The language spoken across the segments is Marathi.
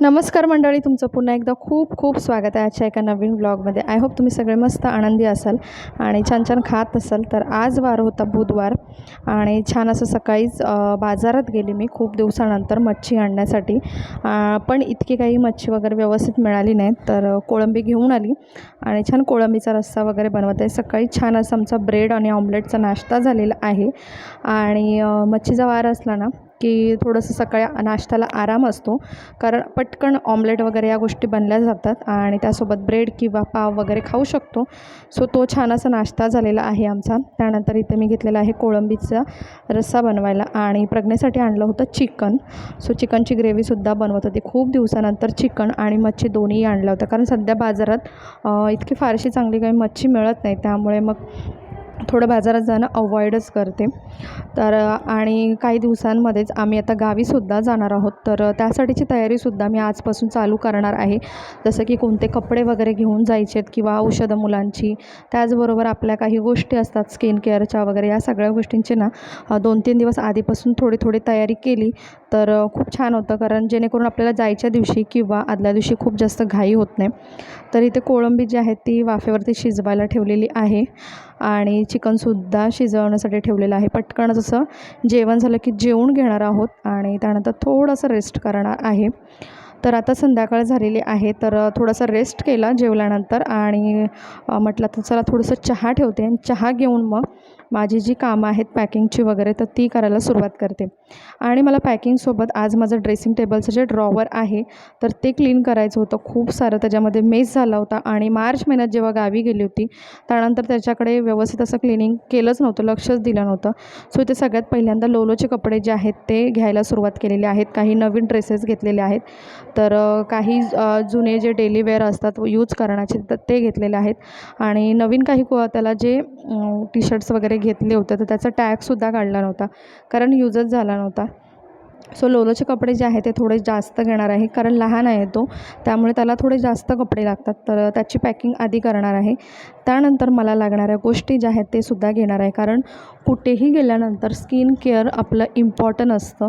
नमस्कार मंडळी तुमचं पुन्हा एकदा खूप खूप स्वागत आहे आजच्या एका नवीन ब्लॉगमध्ये आय होप तुम्ही सगळे मस्त आनंदी असाल आणि छान छान खात असाल. तर आज वार होता बुधवार आणि छान असं सकाळीच बाजारात गेली मी खूप दिवसानंतर मच्छी आणण्यासाठी. पण इतकी काही मच्छी वगैरे व्यवस्थित मिळाली नाही तर कोळंबी घेऊन आली आणि छान कोळंबीचा रस्सा वगैरे बनवत आहे. सकाळी छान असं आमचा ब्रेड आणि ऑमलेटचा नाश्ता झालेला आहे आणि मच्छीचा वार असला ना की थोडंसं सकाळी नाश्त्याला आराम असतो. कारण पटकन ऑमलेट वगैरे या गोष्टी बनल्या जातात आणि त्यासोबत ब्रेड किंवा पाव वगैरे खाऊ शकतो. सो तो छान असा नाश्ता झालेला आहे आमचा. त्यानंतर इथे मी घेतलेला आहे कोळंबीचा रस्सा बनवायला आणि प्रज्ञेसाठी आणलं होतं चिकन. सो चिकनची ग्रेव्हीसुद्धा बनवत होती. खूप दिवसानंतर चिकन आणि मच्छी दोन्ही आणलं होतं कारण सध्या बाजारात इतकी फारशी चांगली काही मच्छी मिळत नाही. त्यामुळे मग थोडं बाजारात जाणं अवॉइडच करते. तर आणि काही दिवसांमध्येच आम्ही आता गावीसुद्धा जाणार आहोत. तर त्यासाठीची तयारीसुद्धा मी आजपासून चालू करणार आहे. जसं की कोणते कपडे वगैरे घेऊन जायचेत किंवा औषधं मुलांची. त्याचबरोबर आपल्या काही गोष्टी असतात स्किन केअरच्या वगैरे या सगळ्या गोष्टींची ना दोन तीन दिवस आधीपासून थोडी थोडी तयारी केली. तर खूप छान होतं कारण जेणेकरून आपल्याला जायच्या दिवशी किंवा आदल्या दिवशी खूप जास्त घाई होत नाही. तर इथे कोळंबी जी आहे ती वाफेवरती शिजवायला ठेवलेली आहे. आणि चिकनसुद्धा शिजवण्यासाठी ठेवलेलं आहे. पटकन जसं जेवण झालं की जेवून घेणार आहोत आणि त्यानंतर थोडंसं रेस्ट करणार आहे. तर आता संध्याकाळ झालेली आहे तर थोडासा रेस्ट केला जेवल्यानंतर आणि म्हटलं तर चला थोडंसं चहा ठेवते आणि चहा घेऊन मग माझी जी कामं आहेत पॅकिंगची वगैरे तर ती करायला सुरुवात करते. आणि मला पॅकिंगसोबत आज माझं ड्रेसिंग टेबलचं जे ड्रॉवर आहे तर ते क्लीन करायचं होतं खूप सारं. त्याच्यामध्ये मेस झाला होता आणि मार्च महिन्यात जेव्हा गावी गेली होती त्यानंतर त्याच्याकडे व्यवस्थित असं क्लिनिंग केलंच नव्हतं लक्षच दिलं नव्हतं. सो इथे सगळ्यात पहिल्यांदा लोलोचे कपडे जे आहेत ते घ्यायला सुरुवात केलेली आहेत. काही नवीन ड्रेसेस घेतलेले आहेत. तर काही जुने जे डेली वेअर असतात यूज करण्याचे तर ते घेतलेले आहेत. आणि नवीन काही को त्याला जे टी शर्ट्स वगैरे घेतले होते तर त्याचा टॅगसुद्धा काढला नव्हता. कारण यूजच झाला नव्हता. सो लोलोचे कपडे जे आहेत ते थोडे जास्त घेणार आहे. कारण लहान आहे तो. त्यामुळे त्याला थोडे जास्त कपडे लागतात. तर त्याची पॅकिंग आधी करणार आहे. त्यानंतर मला लागणाऱ्या गोष्टी ज्या आहेत ते सुद्धा घेणार आहे. कारण कुठेही गेल्यानंतर स्किन केअर आपलं इम्पॉर्टंट असतं.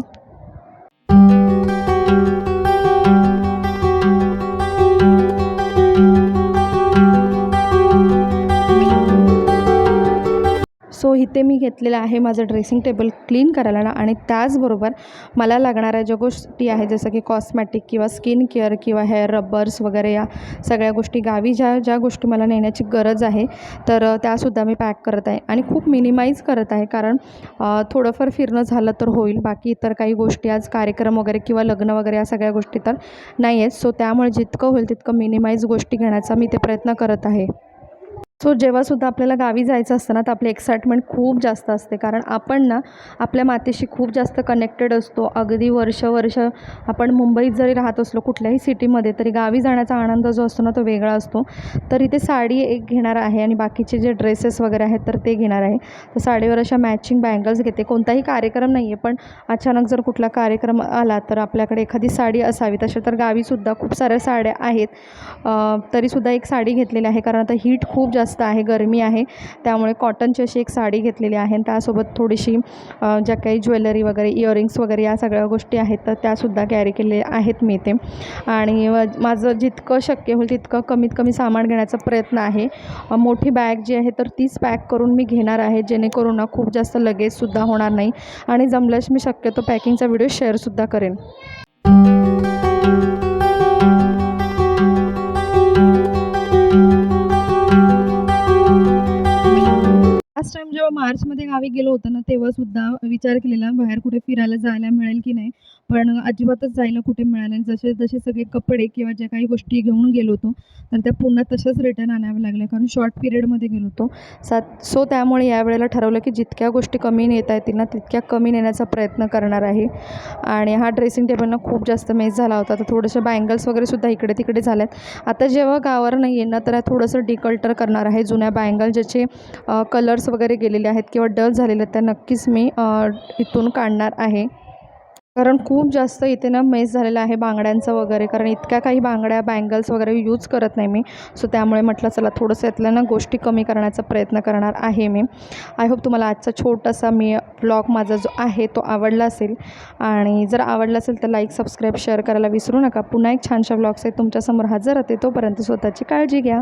इथे मी घेतलेलं आहे माझं ड्रेसिंग टेबल क्लीन करायला ना. आणि त्याचबरोबर मला लागणाऱ्या ज्या गोष्टी आहेत जसं की कॉस्मॅटिक किंवा स्किन केअर किंवा हेअर रब्बर्स वगैरे या सगळ्या गोष्टी गावी ज्या ज्या गोष्टी मला नेण्याची गरज आहे तर त्यासुद्धा मी पॅक करत आहे. आणि खूप मिनिमाइज करत आहे कारण थोडंफार फिरणं झालं तर होईल. बाकी इतर काही गोष्टी आज कार्यक्रम वगैरे किंवा लग्न वगैरे या सगळ्या गोष्टी तर नाही आहेत सो त्यामुळे जितकं होईल तितकं मिनिमाइज गोष्टी घेण्याचा मी ते प्रयत्न करत आहे. सो जेव्हासुद्धा आपल्याला गावी जायचं असतं ना तर आपली एक्साइटमेंट खूप जास्त असते. कारण आपण ना आपल्या मातीशी खूप जास्त कनेक्टेड असतो. अगदी वर्ष वर्ष आपण मुंबईत जरी राहत असलो कुठल्याही सिटीमध्ये तरी गावी जाण्याचा आनंद जो असतो ना तो वेगळा असतो. तर इथे साडी एक घेणार आहे आणि बाकीचे जे ड्रेसेस वगैरे आहेत तर ते घेणार आहे. तर साडीवर अशा मॅचिंग बँगल्स घेते. कोणताही कार्यक्रम नाही आहे पण अचानक जर कुठला कार्यक्रम आला तर आपल्याकडे एखादी साडी असावी. तशा तर गावीसुद्धा खूप साऱ्या साड्या आहेत. तरीसुद्धा एक साडी घेतलेली आहे. कारण आता हीट खूप जास्त जास्त आहे गरमी आहे. त्यामुळे कॉटनची अशी एक साडी घेतलेली आहे आणि त्यासोबत थोडीशी ज्या काही ज्वेलरी वगैरे इयरिंग्स वगैरे या सगळ्या गोष्टी आहेत तर त्यासुद्धा कॅरी केलेल्या आहेत मी ते आणि माझं जितकं शक्य होईल तितकं कमीत कमी सामान घेण्याचा प्रयत्न आहे. मोठी बॅग जी आहे तर तीच पॅक करून मी घेणार आहे. जेणेकरून ना खूप जास्त लगेजसुद्धा होणार नाही. आणि जमल्यास मी शक्यतो पॅकिंगचा व्हिडिओ शेअरसुद्धा करेन. लास्ट टाइम जेव्हा मार्चमध्ये गावी गेलो होतो ना तेव्हासुद्धा विचार केलेला बाहेर कुठे फिरायला जायला मिळेल की नाही. पण अजिबातच जायला कुठे मिळालं नाही. जसे जसे सगळे कपडे किंवा ज्या काही गोष्टी घेऊन गेलो होतो तर त्या पुन्हा तशाच रिटर्न आणाव्या लागल्या. कारण शॉर्ट पिरियडमध्ये गेलो होतो. सात सो त्यामुळे यावेळेला ठरवलं की जितक्या गोष्टी कमी नेता येतील ना तितक्या कमी नेण्याचा प्रयत्न करणार आहे. आणि हा ड्रेसिंग टेबलना खूप जास्त मेस झाला होता. तर थोडेसे बँगल्स वगैरे सुद्धा इकडे तिकडे झाल्यात. आता जेव्हा गावावर नाही आहे ना तर थोडंसं डिकल्टर करणार आहे. जुन्या बँगल ज्याचे कलर्स वगैरे वगैरे गेलेले आहेत किंवा डल झालेले आहेत त्या नक्कीच मी इथून काढणार आहे. कारण खूप जास्त इथे ना मेस झालेलं आहे बांगड्यांचं वगैरे कारण इतक्या काही बांगड्या बँगल्स वगैरे यूज करत नाही मी. सो त्यामुळे म्हटलं चला थोडंसं यातल्या ना गोष्टी कमी करण्याचा प्रयत्न करणार आहे मी. आय होप तुम्हाला आजचा छोटासा मी ब्लॉग माझा जो आहे तो आवडला असेल. आणि जर आवडला असेल तर लाईक सबस्क्राईब शेअर करायला विसरू नका. पुन्हा एक छानशा ब्लॉग्स आहेत तुमच्यासमोर हजर राहते तोपर्यंत स्वतःची काळजी घ्या.